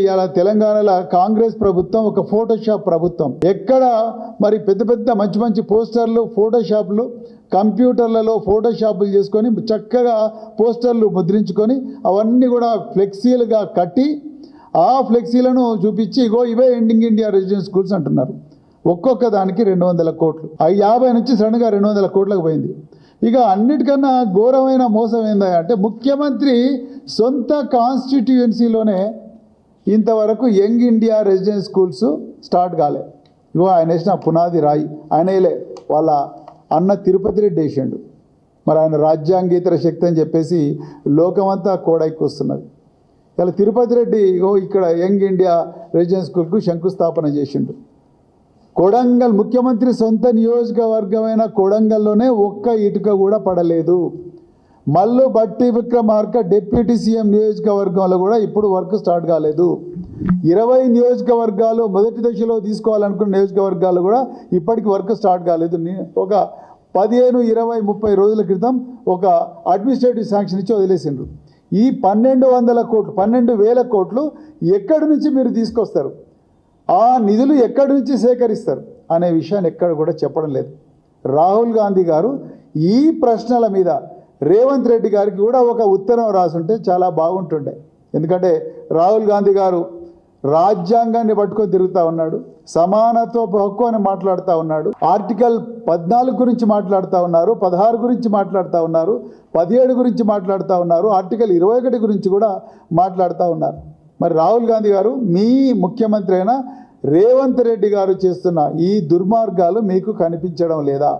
ఇవాళ తెలంగాణలో కాంగ్రెస్ ప్రభుత్వం ఒక ఫోటోషాప్ ప్రభుత్వం. ఎక్కడ మరి పెద్ద పెద్ద మంచి మంచి పోస్టర్లు ఫోటోషాప్లు కంప్యూటర్లలో ఫోటోషాపులు చేసుకొని చక్కగా పోస్టర్లు ముద్రించుకొని అవన్నీ కూడా ఫ్లెక్సీలుగా కట్టి ఆ ఫ్లెక్సీలను చూపించి ఇగో ఇవే ఎండింగ్ ఇండియా రెసిడెన్స్ స్కూల్స్ అంటున్నారు. ఒక్కొక్క దానికి రెండు వందల కోట్లు. ఆ యాభై నుంచి సడన్గా రెండు వందల కోట్లకు పోయింది. ఇక అన్నిటికన్నా ఘోరమైన మోసం ఏందా అంటే ముఖ్యమంత్రి సొంత కాన్స్టిట్యుయెన్సీలోనే ఇంతవరకు young India residence schools start కాలే. ఇగో ఆయన వేసిన పునాది రాయి. ఆయన వేయలే. వాళ్ళ అన్న తిరుపతి రెడ్డి వేసిండు. మరి ఆయన రాజ్యాంగేతర శక్తి అని చెప్పేసి లోకమంతా కోడైకొస్తున్నది ఇలా తిరుపతి రెడ్డి ఇగో ఇక్కడ యంగ్ ఇండియా రెసిడెన్స్ స్కూల్కు శంకుస్థాపన చేసిండు. కొడంగల్ ముఖ్యమంత్రి సొంత నియోజకవర్గమైన కొడంగల్లోనే ఒక్క ఇటుక కూడా పడలేదు. మల్లు బట్టి విక్రమార్క డిప్యూటీ సీఎం నియోజకవర్గంలో కూడా ఇప్పుడు వర్క్ స్టార్ట్ కాలేదు. ఇరవై నియోజకవర్గాలు మొదటి దశలో తీసుకోవాలనుకున్న నియోజకవర్గాలు కూడా ఇప్పటికి వర్క్ స్టార్ట్ కాలేదు. ఒక పదిహేను ఇరవై ముప్పై రోజుల క్రితం ఒక అడ్మినిస్ట్రేటివ్ శాంక్షన్ ఇచ్చి వదిలేసిండ్రు. ఈ పన్నెండు వందల కోట్లు పన్నెండు వేల కోట్లు ఎక్కడి నుంచి మీరు తీసుకొస్తారు? ఆ నిధులు ఎక్కడి నుంచి సేకరిస్తారు? అనే విషయాన్ని ఎక్కడ కూడా చెప్పడం లేదు. రాహుల్ గాంధీ గారు ఈ ప్రశ్నల మీద రేవంత్ రెడ్డి గారికి కూడా ఒక ఉత్తరం రాసుంటే చాలా బాగుంటుండే. ఎందుకంటే రాహుల్ గాంధీ గారు రాజ్యాంగాన్ని పట్టుకొని తిరుగుతూ ఉన్నాడు సమానత్వపు హక్కు అని మాట్లాడుతూ ఉన్నాడు ఆర్టికల్ పద్నాలుగు గురించి మాట్లాడుతూ ఉన్నారు పదహారు గురించి మాట్లాడుతూ ఉన్నారు పదిహేడు గురించి మాట్లాడుతూ ఉన్నారు ఆర్టికల్ ఇరవై ఒకటి గురించి కూడా మాట్లాడుతూ ఉన్నారు. మరి రాహుల్ గాంధీ గారు మీ ముఖ్యమంత్రి అయిన రేవంత్ రెడ్డి గారు చేస్తున్న ఈ దుర్మార్గాలు మీకు కనిపించడం లేదా?